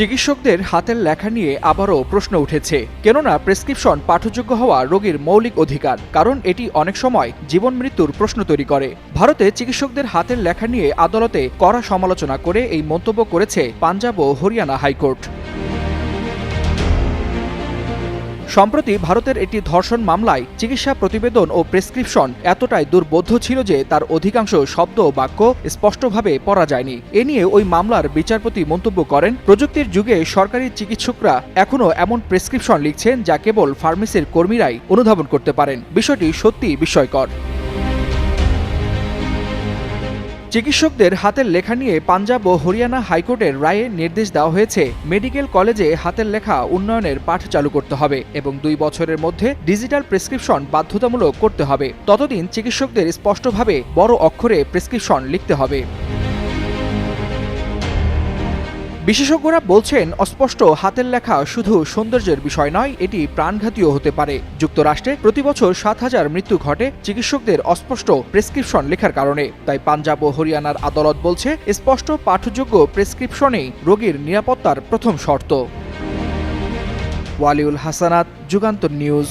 চিকিৎসকদের হাতের লেখা নিয়ে আবারও প্রশ্ন উঠেছে। কেননা প্রেসক্রিপশন পাঠযোগ্য হওয়া রোগীর মৌলিক অধিকার, কারণ এটি অনেক সময় জীবন মৃত্যুর প্রশ্ন তৈরি করে। ভারতে চিকিৎসকদের হাতের লেখা নিয়ে আদালতে কড়া সমালোচনা করে এই মন্তব্য করেছে পাঞ্জাব ও হরিয়ানা হাইকোর্ট। সম্প্রতি ভারতের একটি ধর্ষণ মামলায় চিকিৎসা প্রতিবেদন ও প্রেসক্রিপশন এতটাই দুর্বোধ্য ছিল যে তার অধিকাংশ শব্দ ও বাক্য স্পষ্টভাবে পড়া যায়নি। এ নিয়ে ওই মামলার বিচারপতি মন্তব্য করেন, প্রযুক্তির যুগে সরকারি চিকিৎসকরা এখনও এমন প্রেসক্রিপশন লিখছেন যা কেবল ফার্মেসির কর্মীরাই অনুধাবন করতে পারেন। বিষয়টি সত্যি বিস্ময়কর। চিকিৎসকদের হাতের লেখা নিয়ে পাঞ্জাব ও হরিয়ানা হাইকোর্টের রায়ে নির্দেশ দেওয়া হয়েছে, মেডিকেল কলেজে হাতের লেখা উন্নয়নের পাঠ চালু করতে হবে এবং দুই বছরের মধ্যে ডিজিটাল প্রেসক্রিপশন বাধ্যতামূলক করতে হবে। ততদিন চিকিৎসকদের স্পষ্টভাবে বড় অক্ষরে প্রেসক্রিপশন লিখতে হবে। বিশেষজ্ঞরা বলছেন, অস্পষ্ট হাতের লেখা শুধু সৌন্দর্যের বিষয় নয়, এটি প্রাণঘাতীয় হতে পারে। যুক্তরাষ্ট্রে প্রতি বছর সাত হাজার মৃত্যু ঘটে চিকিৎসকদের অস্পষ্ট প্রেসক্রিপশন লেখার কারণে। তাই পাঞ্জাব ও হরিয়ানার আদালত বলছে, স্পষ্ট পাঠযোগ্য প্রেসক্রিপশনেই রোগীর নিরাপত্তার প্রথম শর্ত। ওয়ালিউল হাসানাত, যুগান্তর নিউজ।